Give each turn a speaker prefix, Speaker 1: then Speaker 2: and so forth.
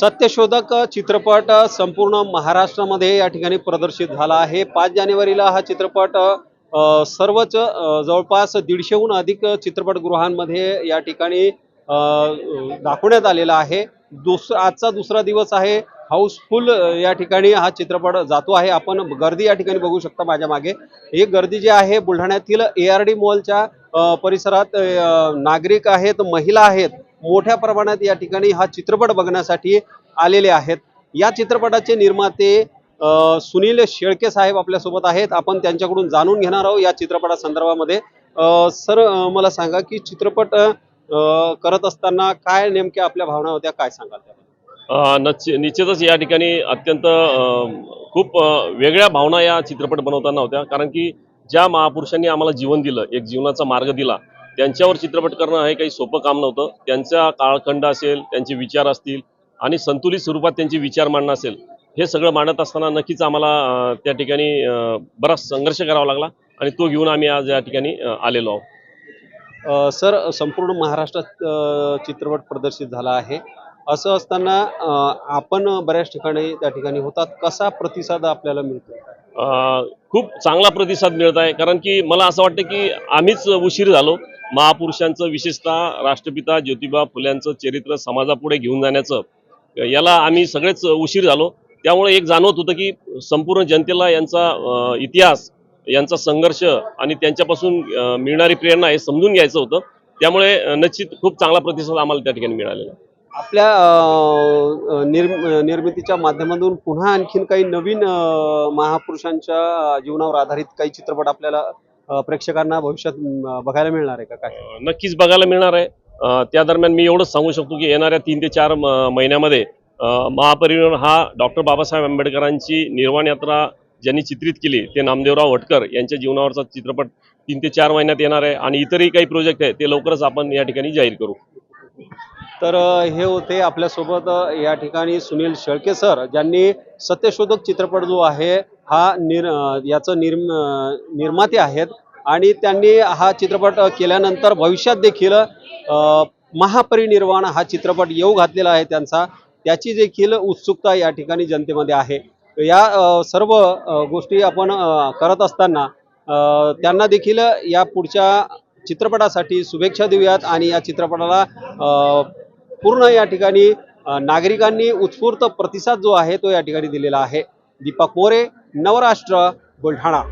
Speaker 1: सत्यशोधक चित्रपट संपूर्ण महाराष्ट्रामध्ये या ठिकाणी प्रदर्शित झाला आहे. पाच जानेवारीला हा चित्रपट सर्वच जवळपास दीडशेहून अधिक चित्रपटगृहांमध्ये या ठिकाणी दाखवण्यात आलेला आहे. दुसरा आजचा दुसरा दिवस आहे. हाऊसफुल या ठिकाणी हा चित्रपट जातो आहे. आपण गर्दी या ठिकाणी बघू शकता माझ्या मागे. ही गर्दी जी आहे बुलढाण्यातील ए आर डी मॉलच्या परिसरात नागरिक आहेत महिला आहेत. मोठ्या प्रमाणात या ठिकाणी हा चित्रपट बघण्यासाठी आलेले आहेत. या चित्रपटाचे निर्माते सुनील शेळके साहेब आपल्यासोबत आहेत. आपण त्यांच्याकडून जाणून घेणार आहोत या चित्रपटा संदर्भामध्ये सर मला सांगा की चित्रपट करत असताना काय नेमक्या आपल्या भावना होत्या? काय सांगाल
Speaker 2: त्या निश्चितच या ठिकाणी अत्यंत खूप वेगळ्या भावना या चित्रपट बनवताना होत्या. कारण की ज्या महापुरुषांनी आम्हाला जीवन दिलं एक जीवनाचा मार्ग दिला त्यांच्यावर चित्रपट करणं हे काही सोपं काम नव्हतं. त्यांचा काळखंड असेल त्यांचे विचार असतील आणि संतुलित स्वरूपात त्यांचे विचार मांडणं असेल हे सगळं मांडत असताना नक्कीच आम्हाला त्या ठिकाणी बराच संघर्ष करावा लागला आणि तो घेऊन आम्ही आज या ठिकाणी आलेलो आहोत.
Speaker 1: सर संपूर्ण महाराष्ट्रात चित्रपट प्रदर्शित झाला आहे. असं असताना आपण बऱ्याच ठिकाणी त्या ठिकाणी होतात. कसा प्रतिसाद आपल्याला मिळतो?
Speaker 2: खूप चांगला प्रतिसाद मिळत आहे. कारण की मला असं वाटतं की आम्हीच उशीर झालो. महापुरुषांचं विशेषतः राष्ट्रपिता ज्योतिबा फुल्यांचं चरित्र समाजापुढे घेऊन जाण्याचं याला आम्ही सगळेच उशीर झालो. त्यामुळे एक जाणवत होतं की संपूर्ण जनतेला यांचा इतिहास यांचा संघर्ष आणि त्यांच्यापासून मिळणारी प्रेरणा हे समजून घ्यायचं होतं. त्यामुळे निश्चित खूप चांगला प्रतिसाद आम्हाला त्या ठिकाणी मिळालेला
Speaker 1: आपल्या निर्म निर्मितीच्या माध्यमातून पुन्हा आणखीन काही नवीन महापुरुषांच्या जीवनावर आधारित काही चित्रपट आपल्याला प्रेक्षकांना भविष्यात बघायला मिळणार आहे का? काय?
Speaker 2: नक्कीच बघायला मिळणार आहे. त्या दरम्यान मी एवढंच सांगू शकतो की येणाऱ्या तीन ते चार म- महिन्यामध्ये महापरिनिर्वाण हा डॉक्टर बाबासाहेब आंबेडकरांची निर्वाण यात्रा ज्यांनी चित्रित केली ते नामदेवराव हटकर यांच्या जीवनावरचा चित्रपट तीन ते चार महिन्यात येणार आहे आणि इतरही काही प्रोजेक्ट आहेत ते लवकरच आपण या ठिकाणी जाहीर करू.
Speaker 1: तर हे होते आपल्यासोबत या ठिकाणी सुनील शेळके सर ज्यांनी सत्यशोधक चित्रपट जो आहे हा निर याचं निर्म निर्माते आहेत. आणि त्यांनी हा चित्रपट केल्यानंतर भविष्यात देखील महापरिनिर्वाण हा चित्रपट येऊ घातलेला आहे त्यांचा. त्याची देखील उत्सुकता या ठिकाणी जनतेमध्ये आहे. या सर्व गोष्टी आपण करत असताना त्यांना देखील या पुढच्या चित्रपटासाठी शुभेच्छा देऊयात आणि या चित्रपटाला पूर्ण या ठिकाणी नागरिकांनी उत्स्फूर्त प्रतिसाद जो आहे तो या ठिकाणी दिलेला आहे. दीपक मोरे नवराष्ट्र बुलढाणा.